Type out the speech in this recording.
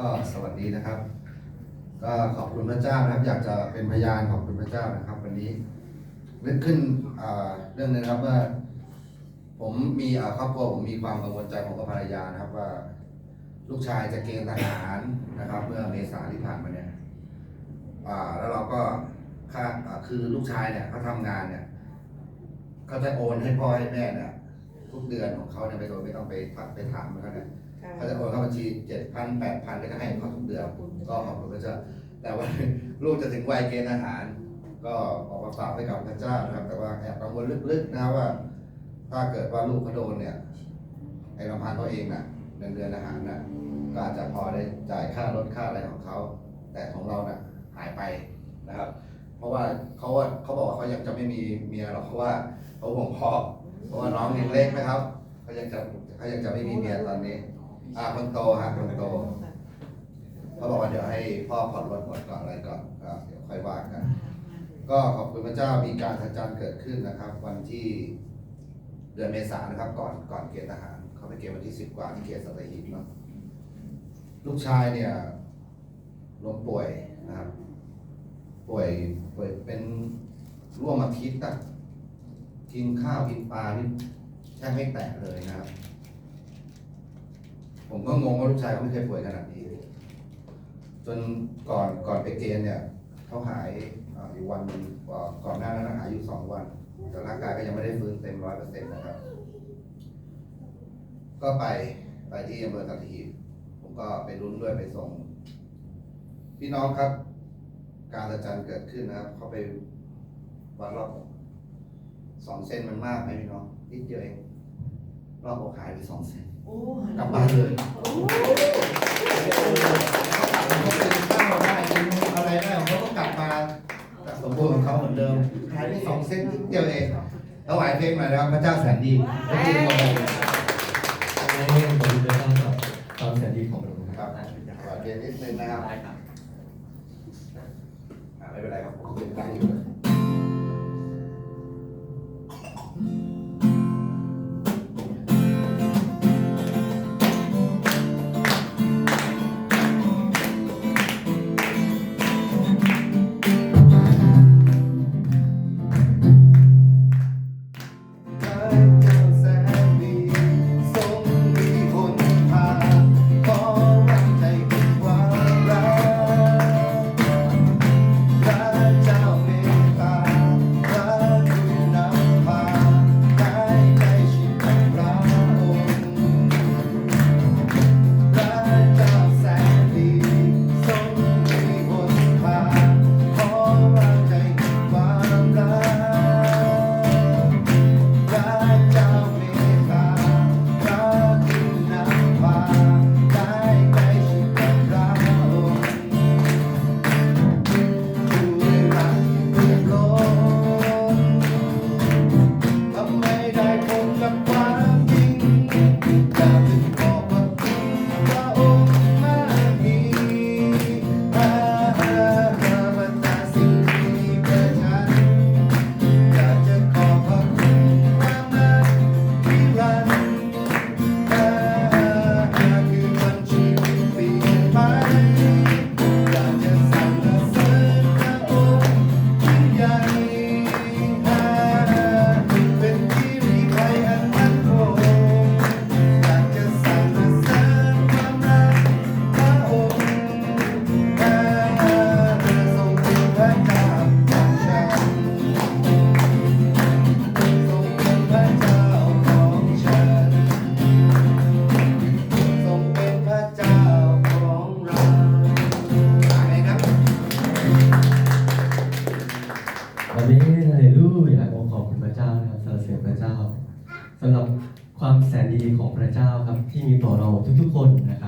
ก็สวัสดีนะครับ ก็ขอบคุณพระเจ้านะครับ อยากจะเป็นพยานขอบคุณพระเจ้านะครับ วันนี้นึกขึ้นเรื่องนึงครับว่า ผมมีครอบครัวผมมีความกังวลใจผมกับภรรยานะครับ ว่า ลูกชายจะเกณฑ์ทหารนะครับ เมื่อเมษาที่ผ่านมาเนี่ยแล้วเราก็ค่าคือลูกชายเนี่ยเขาทำงานเนี่ยเขาจะโอนให้พ่อให้แม่เนี่ยทุกเดือนของเขาเนี่ยไม่โดยไม่ต้องไปผัดไปถามมันก็ได้ เขาจะโอนเข้าบัญชีเจ็ดพันแปดพันแล้วก็ให้เขาทุกเดือนก็ขอบคุณพระเจ้า แต่ว่าลูกจะถึงวัยเกณฑ์อาหาร ก็บอกว่าฝากไว้กับพระเจ้านะครับ แต่ว่าแอบกังวลลึกๆนะครับว่า ถ้าเกิดว่าลูกเขาโดนเนี่ยไอ้ลำพังเขาเองน่ะเดือนเดือนอาหารน่ะก็อาจจะพอได้จ่ายค่ารถค่าอะไรของเขา แต่ของเราน่ะหายไปนะครับ เพราะว่าเขาว่าเขาบอกว่าเขายังจะไม่มีเมียหรอกเพราะว่าเขาห่วงพ่อเพราะว่าน้องยังเล็กนะครับเขายังจะเขายังจะไม่มีเมียตอนนี้ อ่าคนโตฮะคนโตเขาบอกว่าเดี๋ยวให้พ่อผ่อนรถหมดก่อนอะไรก่อนก็เดี๋ยวค่อยว่ากัน ก็ขอบคุณพระเจ้ามีการทัจารย์เกิดขึ้นนะครับ วันที่เดือนเมษายนนะครับ ก่อนก่อนเกณฑ์ทหาร เขาไปเกณฑ์วันที่สิบกว่าที่เขตสัตหีบเนาะลูกชายเนี่ยล้มป่วยนะครับ ป่วยป่วยเป็นร่วมอาทิตย์อะกินข้าวกินปลานี่แทบไม่แตะเลยนะครับ ผมก็งงว่าลูกชายเขาไม่เคยป่วยขนาดนี้ จนก่อนก่อนไปเกณฑ์เนี่ยเขาหายออยู่วันก่อนหน้านั้นหายอยู่สองวัน แต่ร่างกายก็ยังไม่ได้ฟื้นเต็มร้อยเปอร์เซ็นต์นะครับ ก็ไปไปที่อำเภอสัตหีบผมก็ไปรุ้นด้วยไปส่ง พี่น้องครับ การระจันเกิดขึ้นนะครับเขาไปวัดรอบสองเส้นมันมากไหมพี่น้องนิดเดียวเอง รอบอกหายไปสองเส้นโอ้กลับบ้านเลยโอ้เขาเป็นข้าวได้กินอะไรได้เขาก็กลับมาสมบูรณ์ของเขาเหมือนเดิมหายไปสองเส้นนิดเดียวเองถวายเพลงมาแล้วพระเจ้าแสนดีพระจริงของผมให้ผมจะต้องกับความแสนดีของเราคครัรับบถวายเพลงนิดนึงนะครับได้ครับอ่าไม่เป็นไรครับผมเป็นได้อยู่ วันนี้ฮเลลูยาขอบคุณพระเจ้านะครับสรรเสริญพระเจ้าสำหรับความแสนดีของพระเจ้าครับที่มีต่อเราทุกๆคนนะครับ